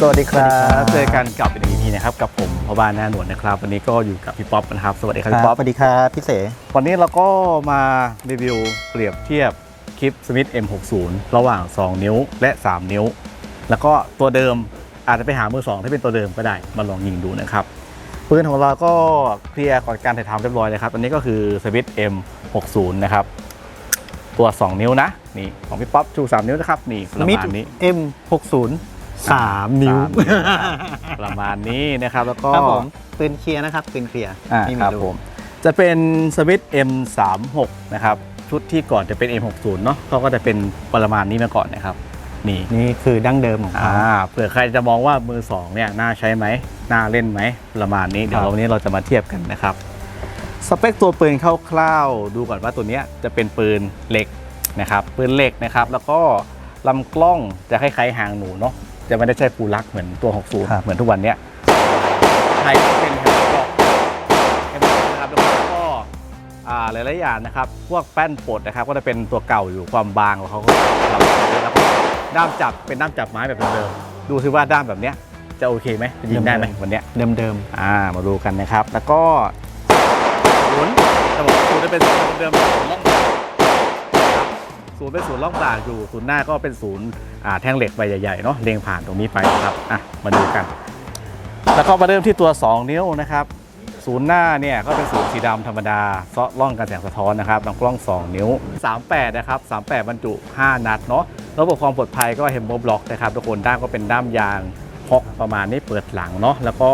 สวัสดีครับเจอกันกับอีกหนึ่ง EP นะครับกับผมพ่อบ้านหน้าหนวดนะครับ วันนี้ก็อยู่กับพี่ป๊อปนะครับ สวัสดีครับคพี่รัป๊บอปสวัสดีครับพี่เสวันนี้เราก็มารีวิวเปรียบเทียบคลิป Smith M60 ระหว่าง 2 นิ้วและ 3 นิ้ว แล้วก็ตัวเดิมอาจจะไปหามือสองที่เป็นตัวเดิมก็ได้มาลองยิงดูนะครับปืนของเราก็เคลียร์ก่อนการถ่ายทำเรียบร้อยเลยครับอันนี้ก็คือ Smith M60 นะครับตัว 2 นิ้วนะนี่ของพี่ป๊อปชู 3 นิ้วนะครับนี่ประมิดมาณนี้ M60 สามนิ้ว สามนิ้วประมาณนี้นะครับ แล้วก็ครับผมปืนเคลียร์นะครับปืนเคลียร์อ่าไม่คมีรับลูกผมจะเป็นสวิต M36 นะครับ ชุดที่ก่อนจะเป็น M60 เนาะเขาก็จะเป็นประมาณนี้มาก่อนนะครับ นี่ นี่คือดั้งเดิมของอ่าเขาเผื่อใครจะมองว่ามือสองเนี่ยน่าใช้ไหมน่าเล่นไหมประมาณนี้เดี๋ยวครับ วันนี้เราจะมาเทียบกันนะครับ สเปคตัวปืนคร่าวๆดูก่อนว่าตัวเนี้ยจะเป็นปืนเหล็กนะครับปืนเหล็กนะครับ แล้วก็ลำกล้องจะคล้ายๆหางหนูเนาะ จะไม่ได้ใช่ปูลักเหมือนตัว 60เหมือนทุกวันเนี้ยไทยก็เป็นแฮมเบอร์กแฮมเบอร์นะครับแล้วก็อ่าหลายๆอย่างนะครับ พวกแป้นปลดนะครับ ก็จะเป็นตัวเก่าอยู่ความบางของเขาก็ทำแล้วก็ด้ามจับเป็นด้ามจับไม้แบบเดิมๆดูซิว่าด้ามแบบเนี้ยจะโอเคไหมจะยิงได้ไหมวันเนี้ย เดิมเดิมอ่ามาดูกันนะครับ แล้วก็ศูนย์จะบอกว่าศูนย์จะเป็นศูนย์เดิมๆศูนย์ล่องดากนะครับ ศูนย์เป็นศูนย์ล่องดากอยู่ศูนย์หน้าก็เป็นศูนย์แท่งเหล็กใบใหญ่ๆเนาะเรียงผ่านตรงนี้ไปนะครับอะมาดูกัน แล้วก็มาเริ่มที่ตัว 2 นิ้วนะครับศูนย์หน้าเนี่ยก็เป็นศูนย์สีดำธรรมดาเซาะร่องกันแสงสะท้อนนะครับลำกล้อง 2 นิ้ว 38 นะครับ 38 บรรจุ 5 นัดเนาะระบบความปลอดภัยก็เฮมโบบล็อกนะครับทุกคนด้ามก็เป็นด้ามยางฮอกประมาณนี้เปิดหลังเนาะแล้วก็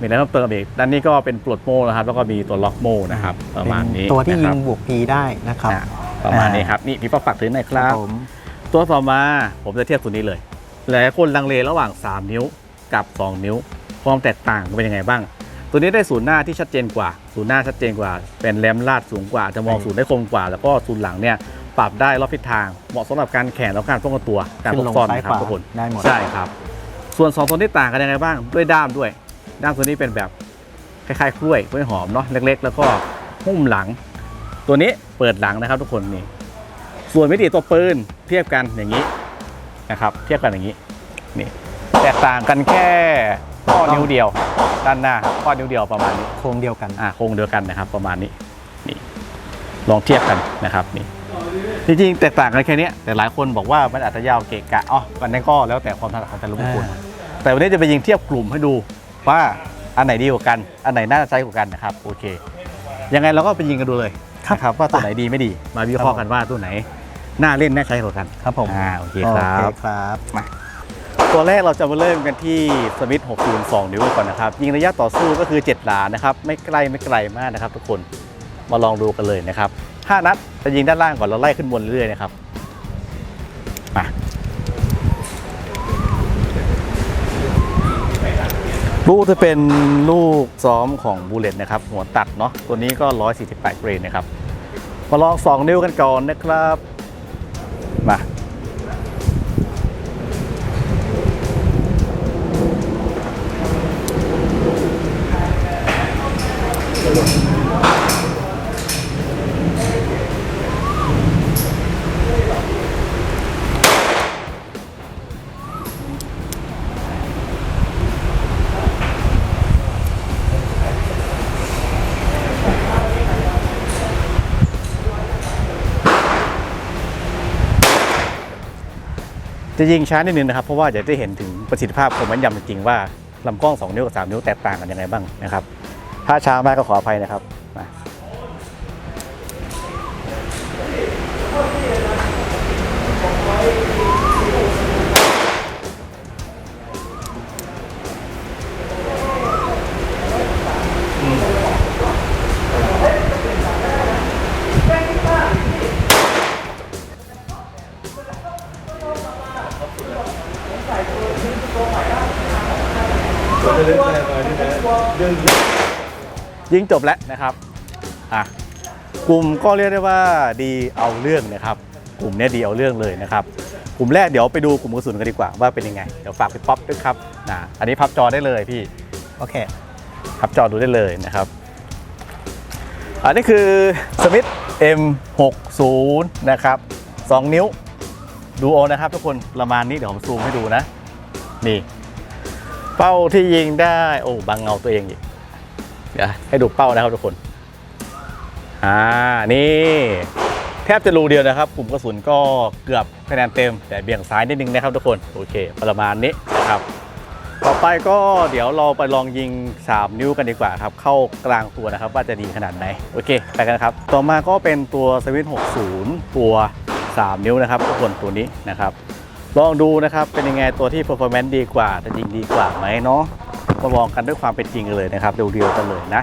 มีอะไรเพิ่มเติมอีก ด้านนี้ก็เป็นปลดโม่นะครับ แล้วก็มีตัวล็อกโม่นะครับๆประมาณนี้เป็นตัวที่นะยิครังบบวกพีได้นะครับอะประมาณนี้ครับนี่พี่ป๊อปฝากถึงหน่อยครับผมตัวต่อมาผมจะเทียบตัวนี้เลย หลายคนลังเลระหว่าง 3 นิ้วกับ 2 นิ้ว ความแตกต่างเป็นยังไงบ้าง ตัวนี้ได้ศูนย์หน้าที่ชัดเจนกว่า ศูนย์หน้าชัดเจนกว่า เป็นแรมลาดสูงกว่า จะมองศูนย์ได้คมกว่า แล้วก็ศูนย์หลังเนี่ยปรับได้รอบทิศทาง เหมาะสำหรับการแข่งแล้วการป้องกันตัว การขึ้ปนกลงซ่อนซ้ายนะครัขบวาทุกคน ได้หมด ใช่ครับ ส่วน2ตัวนี้ต่างกันยังไงบ้างด้วยด้ามด้วย ด้ามตัวนี้เป็นแบบคล้ายๆกล้วยกล้วยหอมเนาะเล็ก ๆ แล้วก็หุ้มหลัง ตัวนี้เปิดหลังนะครับทุกคนนี่ส่วนมิติตัวปืนเทียบกันอย่างนี้นะครับ เทียบกันอย่างนี้นี่แตกต่างกันแค่ข้อนิ้วเดียว ด้านหน้าครับข้อนิ้วเดียวประมาณนี้โครงเดียวกันอ่าโครงเดียวกันนะครับ ประมาณนี้นี่ลองเทียบกันนะครับนี่จริงๆแตกต่างกันแค่เนี้ยแต่หลายคนบอกว่ามันอาจจะยาวเกะกะอ๋อวันนั้นก็แล้วแต่ความถนัดของแต่ละบุคคลอ่า แต่วันนี้จะไปยิงเทียบกลุ่มให้ดูว่าอันไหนดีกว่ากัน อันไหนน่าใช้กว่ากันนะครับโอเค ยังไงเราก็ไปยิงกันดูเลยนะครับว่าตัวไหนดีไม่ดี มาวิเคราะห์กันว่าตัวไหนน่าเล่นน่าใช้กว่ากันครับผมอ่าโอเคครับโอเคครับตัวแรกเราจะมาเริ่มกันที่สมิธ602 นิ้วก่อนนะครับ ยิงระยะต่อสู้ก็คือ 7 หลานะครับ ไม่ใกล้ไม่ไกลมากนะครับ ทุกคนมาลองดูกันเลยนะครับ 5 นัดจะยิงด้านล่างก่อนแล้วไล่ขึ้นบนเรื่อยๆนะครับมา ลูกจะเป็นลูกซ้อมของบูเลตนะครับ หัวตัดเนาะตัวนี้ก็ 148 เกรดนะครับ มาลอง2นิ้วกันก่อนนะครับ จะยิงช้านิดนึงนะครับ เพราะว่าจะได้เห็นถึงประสิทธิภาพของแม่นยำจริงๆว่าลำกล้อง 2 นิ้วกับ 3 นิ้วแตกต่างกันยังไงบ้างนะครับ ถ้าช้ามากก็ขออภัยนะครับ ยิงจบแล้วนะครับอะกลุ่มก็เรียกได้ว่าดีเอาเรื่องนะครับ กลุ่มเนี้ยดีเอาเรื่องเลยนะครับ กลุ่มแรกเดี๋ยวไปดูกลุ่มกระสุนกันดีกว่าว่าเป็นยังไง เดี๋ยวฝากพี่ป๊อปด้วยครับนะอันนี้พับจอได้เลยพี่โอเคพับจอดูได้เลยนะครับ อันนี้คือสมิธ M60 นะครับ 2 นิ้วดูโอนะครับทุกคนประมาณนี้เดี๋ยวผมซูมให้ดูนะ นี่ เป้าที่ยิงได้ โอ้บังเงาตัวเองอีก เดี๋ยวให้ดูเป้านะครับทุกคน อ่า นี่ แทบจะรูเดียวนะครับ กลุ่มกระสุนก็เกือบคะแนนเต็ม แต่เบี่ยงซ้ายนิดนึงนะครับทุกคน โอเค ประมาณนี้นะครับ ต่อไปก็เดี๋ยวเราไปลองยิง 3 นิ้วกันดีกว่าครับ เข้ากลางตัวนะครับ ว่าจะดีขนาดไหน โอเค ไปกันครับ ต่อมาก็เป็นตัวสวิต60 ตัว 3 นิ้วนะครับทุกคนตัวนี้นะครับ ลองดูนะครับ เป็นยังไงตัวที่ performance ดีกว่าจะยิงดีกว่าไหมเนาะ มาลองกันด้วยความเป็นจริงเลยนะครับเรียวๆกันเลยนะ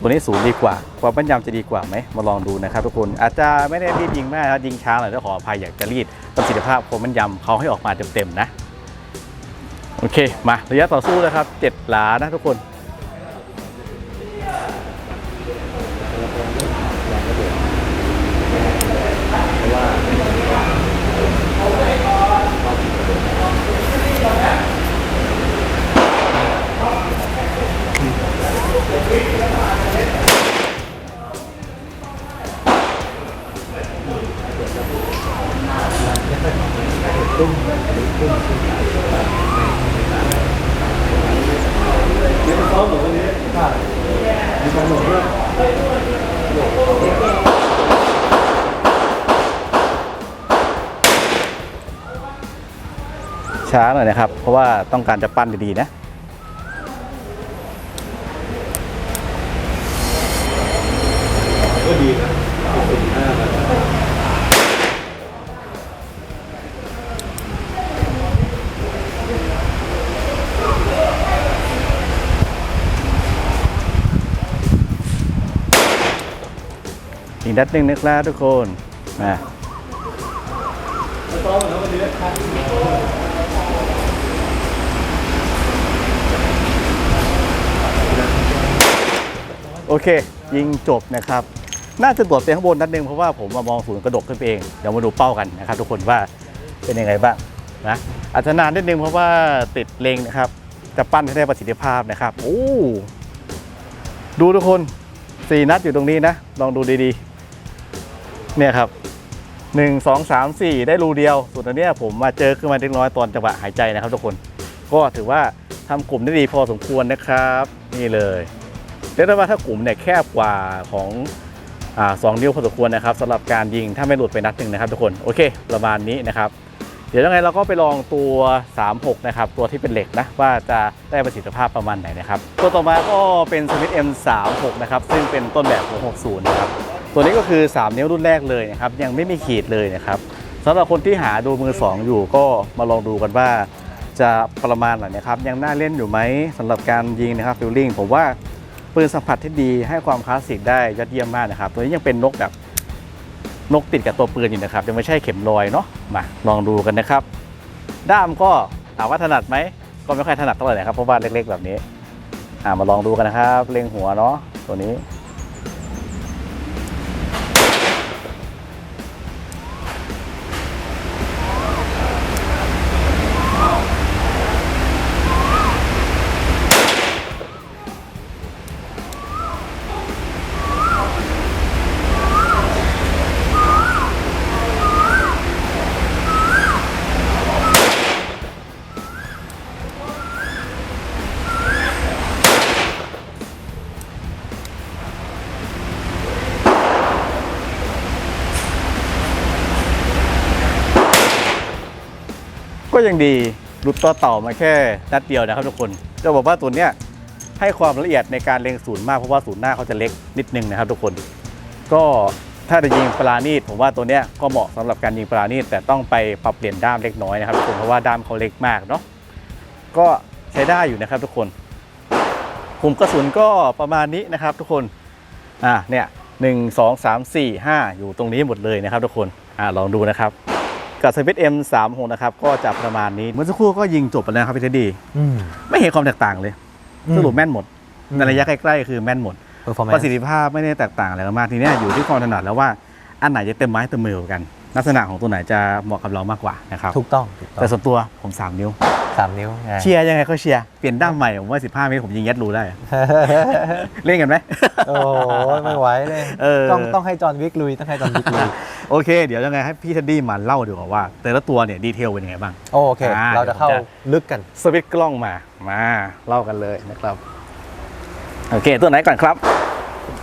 ตัวนี้ศูนย์ดีกว่าความแม่นยำจะดีกว่าไหมมาลองดูนะครับทุกคนอาจจะไม่ได้รีบยิงมากนะยิงช้าหน่อยต้องขออภัยอยากจะรีดประสิทธิภาพความแม่นยำเขาให้ออกมาเต็มๆนะโอเคมาระยะต่อสู้นะครับเจ็ดหลานะทุกคน อยนะครับ เพราะว่าต้องการจะปั้นดีๆนะก็ดีนะเป็นห้านะอีกนัดหนึ่งนะครับทุกคนมา โอเค ยิงจบนะครับ น่าจะตรวจไปข้างบนนัดหนึ่งเพราะว่าผมมามองศูนย์กระดกขึ้นไปเอง เดี๋ยวมาดูเป้ากันนะครับ ทุกคนว่าเป็นยังไงบ้างนะอาจจะนานนิดนึงเพราะว่าติดเลงนะครับ จะปั้นให้ได้ประสิทธิภาพนะครับ โอ้ดูทุกคนสี่นัดอยู่ตรงนี้นะ ลองดูดีๆ เนี่ยครับหนึ่งสองสามสี่ได้รูเดียว ส่วนอันเนี้ยผมมาเจอขึ้นมาเล็กน้อยตอนจังหวะหายใจนะครับทุกคน ก็ถือว่าทำกลุ่มได้ดีพอสมควรนะครับ นี่เลย เรียกได้ว่าถ้ากลุ่มเนี่ยแคบกว่าของอสองนิ้วพอสมควรนะครับสำหรับการยิงถ้าไม่หลุดไปนัดหนึ่งนะครับทุกคนโอเคประมาณนี้นะครับ เดี๋ยวยังไงเราก็ไปลองตัว 36 นะครับ ตัวที่เป็นเหล็กนะ ว่าจะได้ประสิทธิภาพประมาณไหนนะครับ ตัวต่อมาก็เป็นสมิธ M36 นะครับ ซึ่งเป็นต้นแบบของ60 นะครับ ตัวนี้ก็คือ 3 นิ้วรุ่นแรกเลยนะครับ ยังไม่มีขีดเลยนะครับสำหรับคนที่หาดูมือ 2 อยู่ก็มาลองดูกันว่าจะประมาณไหนนะครับยังน่าเล่นอยู่ไหมสำหรับการยิงนะครับฟิลลิ่งผมว่า ปืนสัมผัสที่ดีให้ความคลาสสิกได้ยอดเยี่ยมมากนะครับ ตัวนี้ยังเป็นนกแบบนกติดกับตัวปืนอยู่นะครับยังไม่ใช่เข็มลอยเนาะมาลองดูกันนะครับ ด้ามก็ถามว่าถนัดไหมก็ไม่ค่อยถนัดเท่าไหร่นะครับเพราะว่าเล็กๆแบบนี้อ่ามาลองดูกันนะครับ เล็งหัวเนาะตัวนี้ ยังดีหลุดต่อเต่ามาแค่นัดเดียวนะครับทุกคนจะบอกว่าตัวเนี้ยให้ความละเอียดในการเล็งศูนย์มากเพราะว่าศูนย์หน้าเขาจะเล็กนิดนึงนะครับทุกคน ก็ถ้าจะยิงปลาณีตผมว่าตัวเนี้ยก็เหมาะสำหรับการยิงปลาณีตแต่ต้องไปปรับเปลี่ยนด้ามเล็กน้อยนะครับทุกคนเพราะว่าด้ามเขาเล็กมากเนาะก็ใช้ได้อยู่นะครับทุกคนกลุ่มกระสุนก็ประมาณนี้นะครับทุกคนอ่าเนี่ยหนึ่งสองสามสี่ห้าอยู่ตรงนี้หมดเลยนะครับทุกคนอ่าลองดูนะครับ กับสวิตเอ็มสามหกนะครับ ก็จะประมาณนี้ เมื่อสักครู่ก็ยิงจบไปแล้วครับพี่เทดดี้อืมไม่เห็นความแตกต่างเลยอืมสรุปแม่นหมดอืมในระยะใกล้ๆคือแม่นหมด performance ประสิทธิภาพไม่ได้แตกต่างอะไรกันมากทีเนี้ยอยู่ที่ความถนัดแล้วว่าอันไหนจะเต็มไม้เต็มมือกว่ากัน ลักษณะของตัวไหนจะเหมาะกับเรามากกว่านะครับถูกต้องถูกต้องแต่ส่วนตัวผม 3 นิ้วสามนิ้วไงเชียร์ยังไงก็เชียร์เปลี่ยนด้ามใหม่ผมว่า 15 เมตรผมยิงยัดรูได้ เล่นกันไหมโอ้ยไม่ไหวเลยเออต้องต้องให้จอห์นวิกลุยต้องให้จอห์นวิกลุยโอเค เดี๋ยวยังไงให้พี่เทดดี้มาเล่าดีกว่าว่า แต่ละตัวเนี่ยดีเทลเป็นยังไงบ้างโอเคอ่าเราจะเข้าเดี๋ยวผมจะลึกกันสวิตช์กล้องมามาเล่ากันเลยนะครับโอเค ตัวไหนก่อนครับ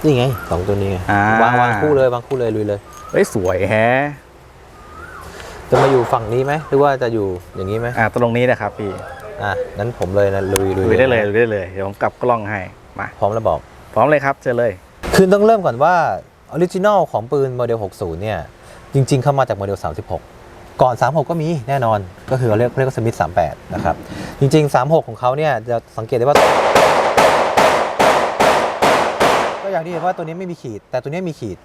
นี่ไงสองตัวนี้ไงอ่าวางวางคู่เลยวางคู่เลยลุยเลยเฮ้ยสวยแฮะ จะมาอยู่ฝั่งนี้ไหมหรือว่าจะอยู่อย่างนี้ไหมอ่าตรงนี้นะครับพี่อะนั้นผมเลยนะลุยลุยดูได้เลยดูได้เลยเดี๋ยวผมกลับกล้องให้มาพร้อมแล้วบอก พร้อมเลยครับเจอเลย คือต้องเริ่มก่อนว่าออริจินอลของปืนโมเดล 60 เนี่ย จริง ๆ เข้ามาจากโมเดล 36 ก่อน 36 ก็มีแน่นอนก็คือเรียกเรียกว่าสมิธ38 นะครับ จริง ๆ 36 ของเขาเนี่ยจะสังเกตได้ว่า ก็อย่างที่เห็นว่าตัวนี้ไม่มีขีด แต่ตัวนี้มีขีด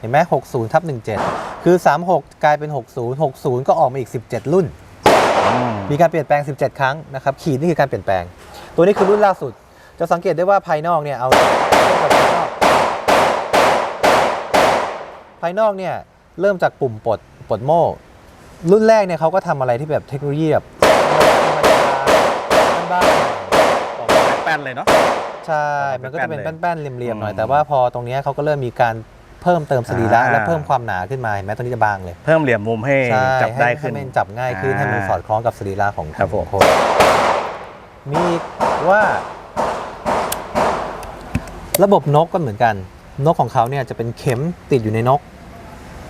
เห็นไหม60ทับ17 คือ 36 กลายเป็น 60 60 ก็ออกมาอีก 17 รุ่น มีการเปลี่ยนแปลง 17 ครั้งนะครับ ขีดนี่คือการเปลี่ยนแปลง ตัวนี้คือรุ่นล่าสุด จะสังเกตได้ว่าภายนอกเนี่ย เอาเริ่มจากภายนอกภายนอกเนี่ย เริ่มจากปุ่มปลดปลดโม่ รุ่นแรกเนี่ยเขาก็ทำอะไรที่แบบเทคโนโลยีแบบธรรมดาบ้านออกแป้นๆเลยเนาะๆใช่ มันก็จะเป็นแป้นๆแป้นๆเหลี่ยมๆหน่อยอืมแต่ว่าพอตรงเนี้ยเขาก็เริ่มมีการ เพิ่มเติมสรีระอ่า และเพิ่มความหนาขึ้นมาเห็นไหมตัวนี้จะบางเลยเพิ่มเหลี่ยมมุมให้ใช่จับได้ให้ขึ้น ให้มันจับง่ายขึ้นอ่าให้มันสอดคล้องกับสรีระของครับผม คนมีอีกว่า ระบบนกก็เหมือนกัน นกของเขาเนี่ยจะเป็นเข็มติดอยู่ในนก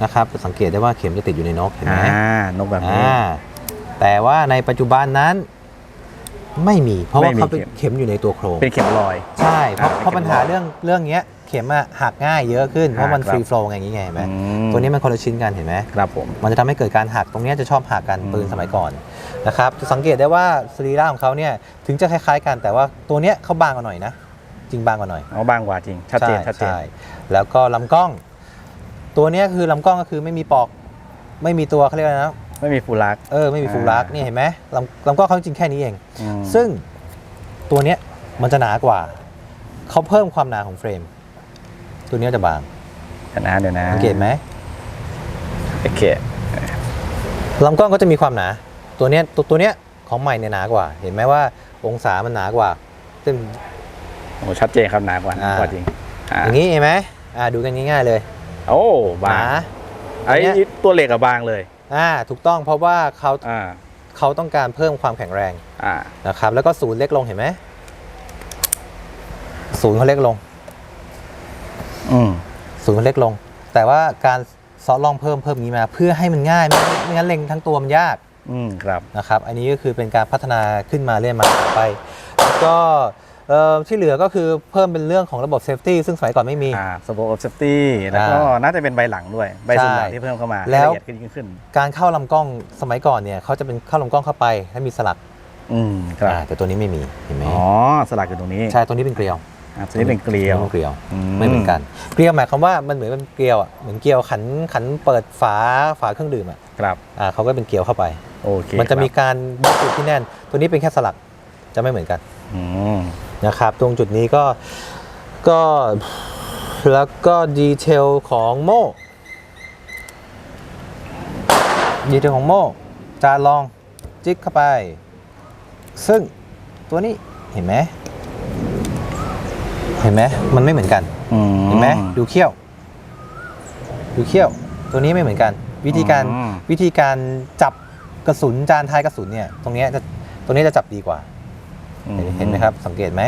นะครับจะสังเกตได้ว่าเข็มจะติดอยู่ในนกเห็นไหม อ่านกแบบนี้ อ่าแต่ว่าในปัจจุบันนั้นไม่มี เพราะว่าไม่มีเขาเป็นเข็ม เข็มอยู่ในตัวโครงเป็นเข็มลอย ใช่เพราะอ่าเพราะปัญหาเป็นเข็มลอยเรื่องเรื่องเนี้ย เข็มอะหักง่ายเยอะขึ้น เพราะมันอ่าครับฟรีโฟลว์อย่างนี้ไงเห็นไหมอืมตัวนี้มันคนละชิ้นกันเห็นไหมครับผมมันจะทำให้เกิดการหักตรงเนี้ยจะชอบหักกันอืมปืนสมัยก่อนนะครับจะสังเกตได้ว่าสรีระของเขาเนี่ยถึงจะคล้ายๆกันแต่ว่าตัวเนี้ยเขาบางกว่าหน่อยนะจริงบางกว่าหน่อยเอาบางกว่าจริงชัดเจนใชัดเจนใแล้วก็ลำกล้อง ตัวเนี้ยคือลำกล้องก็คือไม่มีปลอก ไม่มีตัวเขาเรียกอะไรนะไม่มีฟูลักเออไม่มีฟูลลักอ่านี่เห็นไหมลำลำกล้องเขาจริงๆแค่นี้เองอืมซึ่งตัวเนี้ยมันจะหนากว่าเขาเพิ่มความหนาของเฟรม ตัวเนี้ยจะบางเดี๋ยวนะเดี๋ยวนะสังเกตไหมโอเคลำกล้องก็จะมีความหนา ตัวเนี้ยตัวตัวเนี้ยของใหม่เนี่ยหนากว่า เห็นไหมว่าองศามันหนากว่าซึ่งโอ้ชัดเจนครับหนากว่าหนากว่าอ่าจริงอ่าอย่างนี้เห็นไหมอ่าดูกันง่ายๆเลย โอ้หบานางไอ้อันเนี้ยตัวเหล็กอะบางเลยอ่าถูกต้องเพราะว่าเขาอ่าเขาต้องการเพิ่มความแข็งแรงอ่านะครับ แล้วก็ศูนย์เล็กลงเห็นไหมศูนย์เขาเล็กลงอืม ศูนย์เขาเล็กลง แต่ว่าการซอสล่องเพิ่มเพิ่มนี้มา เพื่อให้มันง่ายไม่งั้นไม่งั้นเล็งทั้งตัวมันยากอืมครับนะครับ อันนี้ก็คือเป็นการพัฒนาขึ้นมาเรื่อยมาต่อไปแล้วก็เอ่อที่เหลือก็คือเพิ่มเป็นเรื่องของระบบเซฟตี้ซึ่งสมัยก่อนไม่มีอ่าสโบว์เซฟตี้แล้วก็อ่าน่าจะเป็นใบหลังด้วย ใบใช่สุดหลังที่เพิ่มเข้ามาแล้วให้ละเอียดขึ้นยิ่งขึ้น การเข้าลำกล้องสมัยก่อนเนี่ยเขาจะเป็นเข้าลำกล้องเข้าไปให้มีสลักอืมครับอ่าแต่ตัวนี้ไม่มีเห็นไหมอ๋อสลักอยู่ตรงนี้ใช่ตัวนี้เป็นเกลียว อ่าตัวนี้เป็นเกลียวตัวนี้เป็นเกลียวไม่เหมือนกัน เกลียวหมายความว่ามันเหมือนเป็นเกลียวอะเหมือนเกลียวขันขันเปิดฝาฝาเครื่องดื่มอะครับอ่าเขาก็เป็นเกลียวเข้าไป โอเคมันจะมีครับการยึดจุดที่แน่น ตัวนี้เป็นแค่สลักจะไม่เหมือนกันอืมนะครับตรงจุดนี้ก็ก็แล้วก็ดีเทลของโม่ดีเทลของโม่จานลองจิ๊กเข้าไป ซึ่งตัวนี้เห็นไหม เห็นไหมมันไม่เหมือนกันอืเห็นไหมดูเขี้ยว ดูเขี้ยว ตัวนี้ไม่เหมือนกัน วิธีการอืมวิธีการจับกระสุนจานท้ายกระสุนเนี่ย ตรงเนี้ยจะตรงนี้จะจับดีกว่าอืเห็นไหมครับ สังเกตไหม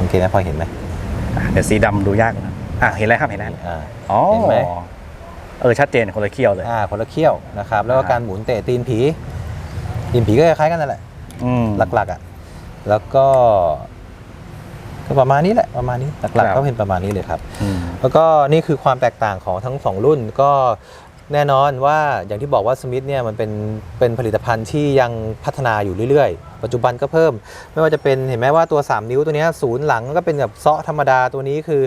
สังเกตไหมพอเห็นไหมอะเดี๋ยวสีดำดูยากนะอะเห็นแล้วครับเห็นแล้วอ่าอ๋อเห็นไหมเออชัดเจนคนละเขี้ยวเลยอ่าคนละเขี้ยวนะครับ แล้วก็อ่าการหมุนเตะตีนผีตีนผีก็คล้ายๆกันนั่นแหละอืมหลักๆอะแล้วก็ ก็ประมาณนี้แหละประมาณนี้หลักครับๆก็เป็นประมาณนี้เลยครับอืมแล้วก็นี่คือความแตกต่างของทั้งสองรุ่นก็แน่นอนว่าอย่างที่บอกว่าสมิธเนี่ยมันเป็นเป็นผลิตภัณฑ์ที่ยังพัฒนาอยู่เรื่อยๆ ปัจจุบันก็เพิ่ม ไม่ว่าจะเป็นเห็นไหมว่าตัว 3 นิ้วตัวเนี้ยศูนย์หลังก็เป็นแบบเซาะธรรมดาตัวนี้คือ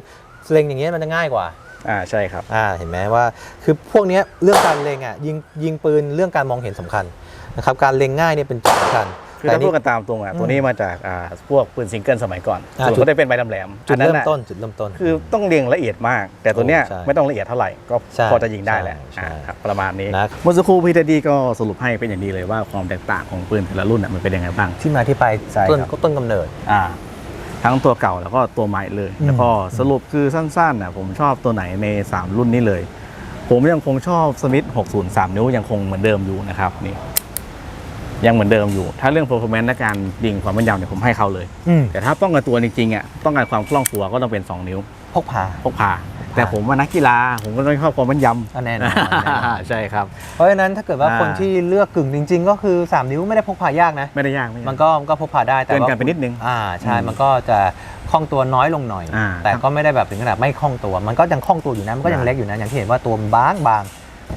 เล็งอย่างเงี้ยมันจะง่ายกว่าอ่าใช่ครับอ่าเห็นไหมว่าคือพวกเนี้ยเรื่องการเล็งอะยิงยิงปืนเรื่องการมองเห็นสำคัญนะครับการเล็งง่ายเนี่ยเป็นจุดสำคัญ คือถ้าพูดกันตามตรงอะอืมตัวนี้มาจากอ่าพวกปืนซิงเกิลสมัยก่อนอ่าส่วนจุดก็ได้เป็นใบแหลมๆจุดอันนั้เริ่นมน่ะต้นจุดเริ่มต้น คือต้องเรียงละเอียดมาก แต่ตัวเนี้ยโอ้ใช่ไม่ต้องละเอียดเท่าไหร่ก็ใช่พอจะยิงได้แหละใช่อ่าใช่ครับประมาณนี้นะ เมื่อสักครู่พี่เทดดี้ก็สรุปให้เป็นอย่างดีเลยว่าความแตกต่างของปืนแต่ละรุ่นน่ะมันเป็นยังไงบ้าง ที่มาที่ไปใช่ต้นครับก็ต้นกำเนิด อ่าทั้งตัวเก่าแล้วก็ตัวใหม่เลย อืม แล้วก็สรุปคือสั้นๆนะผมชอบตัวไหนใน 3 รุ่นนี้เลย ผมยังคงชอบสมิธ603 นิ้วยังคงเหมือนเดิมอยู่นะครับนี่ ยังเหมือนเดิมอยู่ ถ้าเรื่อง performance และการยิงความแม่นยำเนี่ยผมให้เขาเลย อืมแต่ถ้าป้องกันตัวจริงๆอะต้องการความคล่องตัวก็ต้องเป็น 2 นิ้วพกพา พกพา แต่ผมว่านักกีฬาผมก็ต้องชอบความแม่นยำอะแน่นอนแน่นอน ใช่ครับ เพราะฉะนั้นถ้าเกิดว่าอ่า คนที่เลือกกึ่งจริง ๆ ก็คือ 3 นิ้วไม่ได้พกพายากนะ ไม่ได้ยากไม่ยาก มันก็มันก็พกพาได้แต่เกินว่ากันไปนิดนึงอ่าใช่อืมมันก็จะคล่องตัวน้อยลงหน่อย อ่าแต่ก็ไม่ได้แบบถึงขนาดไม่คล่องตัว มันก็ยังคล่องตัวอยู่นะมันก็ยังอ่าเล็กอยู่นะอย่างที่เห็นว่าตัวมันบางบาง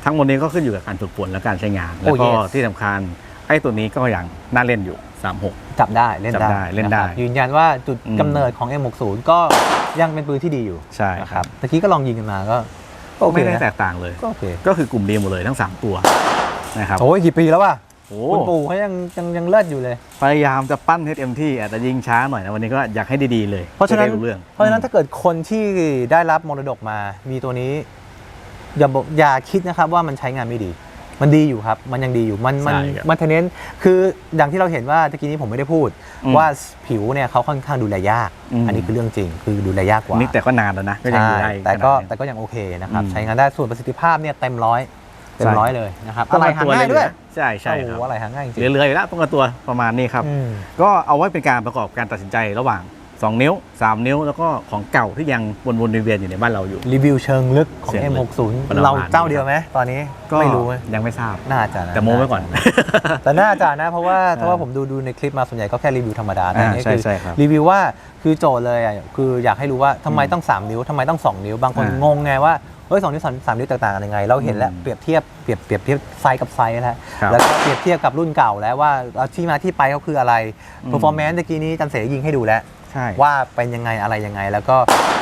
ทั้งหมดนี้ก็ขึ้นอยู่กับการฝึกฝนและการใช้งานโอ้แล้วก็ yes ที่สำคัญไอ้ตัวนี้ก็ยังน่าเล่นอยู่ 36 จับได้เล่นจับได้ได้เล่นได้ะครับยืนยันว่าจุดอืม กำเนิดของ M60 ก็ยังเป็นปืนที่ดีอยู่ใช่นะคครัรับบตะกี้ก็ลองยิงกันมาก็ก็โอเคไม่ได้นะแตกต่างเลย ก็โอเคก็คือกลุ่มเดียวหมดเลยทั้ง 3 ตัวนะครับโอ้ยกี่ปีแล้ววะโอ้คุณปู่เขายังยังยังเลิศอยู่เลย พยายามจะปั้น HMT อาจจะยิงช้าหน่อยนะวันนี้ก็อยากให้ดีๆเลยเพราะฉะนั้น จได้รู้เรื่องเพราะฉะนั้นถ้าเกิดคนที่ได้รับมรดกมามีตัวนี้ อย่าบอกอย่าคิดนะครับว่ามันใช้งานไม่ดี มันดีอยู่ครับ มันยังดีอยู่ มันมันใช่ครับมันเทเน้นคืออย่างที่เราเห็นว่าตะกี้นี้ผมไม่ได้พูด อืมว่าผิวเนี่ยเขาค่อนข้างดูแลยาก อืม อันนี้คือเรื่องจริง คือดูแลยากกว่านี่แต่ก็นานแล้วนะก็ยังใช่อยู่ได้แต่ก็ขนาดนี้แต่ก็ยังโอเคนะครับ อืมใช้งานได้ส่วนประสิทธิภาพเนี่ยเต็มร้อยเต็มใช่ ร้อยเลยนะครับป้อะงไรกันหาตัวง่ายเลด้วยนะใช่ใช่ครับโอ้โหอะไรหาง่ายจริงเหลือๆอยู่แล้วป้องกันตัวประมาณนี้ครับ อืม ก็เอาไว้เป็นการประกอบการตัดสินใจระหว่าง 2 นิ้ว 3 นิ้ว แล้วก็ของเก่าที่ยังวนๆเวียนๆอยู่ในบ้านเราอยู่ รีวิวเชิงลึกของ เชิงลึก M60 ประมาณเรานี้เจ้าเดียวไหมตอนนี้ก็ไม่รู้ไหมยังไม่ทราบ น่าจะนะแต่โม้ไว้ก่อน แต่น่าจะนะ เพราะว่าเพราะว่าผมดูดูในคลิปมาส่วนใหญ่ก็แค่รีวิวธรรมดาแต่อันนี้อ่าใช่คือใช่ครับรีวิวว่าคือโจทย์เลยอะคืออยากให้รู้ว่าทำไมต้อง 3 นิ้วทำไมต้อง 2 นิ้ว บางคนอ่างงไงว่าเฮ้ยสองนิ้วสามสามนิ้วแตกต่างกันยังไง เราเห็นแล้วอืมเปรียบเทียบเปรียบเปรียบเทียบไซส์กับไซส์แล้วครับ แล้วก็เปรียบเทียบกับรุ่นเก่าแล้วว่าเอาที่มาที่ไปเขาคืออะไรอืม performance ตะกี้นี้จันเสยิงให้ดูแล้ว ใช่ว่าเป็นยังไงอะไรยังไง แล้วก็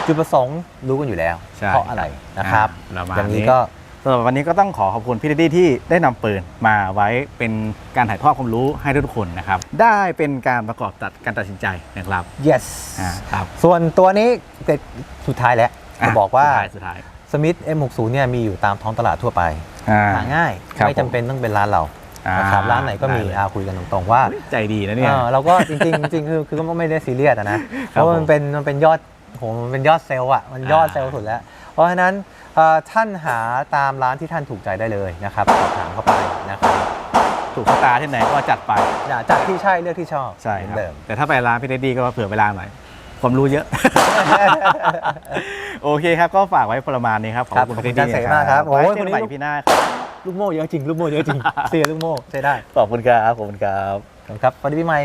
จุดประสงค์รู้กันอยู่แล้ว ใช่เพราะอะไรนะครับอ่าประมาณ อย่างนี้นี้ก็ สำหรับวันนี้ก็ต้องขอขอบคุณพี่เดดดี้ที่ได้นำปืนมาไว้เป็นการถ่ายทอดความรู้ให้ทุกคนนะครับ ได้เป็นการประกอบตัดการตัดสินใจนะครับ yes อ่าครับ ส่วนตัวนี้เสร็จสุดท้ายแล้วจะบอกว่าสุดท้ายสุดท้ายสมิธ M60 เนี่ยมีอยู่ตามท้องตลาดทั่วไปอ่า หาง่าย ครับไม่จำเป็นต้องเป็นร้านเราอ่า นะครับร้านไหนก็มีได้เลยอาคุยกันตรงๆว่าเฮ้ยใจดีนะเนี่ยเออเราก็จริงๆจริงๆคือคือก็ไม่ได้ซีเรียสอะนะเพครับราะว่ามันผมเป็นมันเป็นยอดโหมันเป็นยอดเซลล์อะมันยอดอ่าเซลล์สุดแล้ว เพราะฉะนั้นเอ่อท่านหาตามร้านที่ท่านถูกใจได้เลยนะครับสอบถามเข้าไปนะครับถูกชะตาที่ไหนก็จัดไปอย่าจัดที่ใช่เลือกที่ชอบใช่เหมืคอรับนเดิมแต่ถ้าไปร้านพี่เดดดี้ก็เผื่อเวลาหน่อยความรู้เยอะ โอเคครับก็ฝากไว้ประมาณนี้ครับขอบครับคุณขอบคุพี่ณเดดดี้อาจารย์เสมากครับโอ้ยโอ้ยเจอกันคนนี้ใหม่พี่หน้าครับ ลูกโม่เยอะจริง ลูกโม่เยอะจริง เสียลูกโม่ใช้ได้ ขอบคุณครับ ขอบคุณครับขอบคุณครับสวัสดีปีใหม่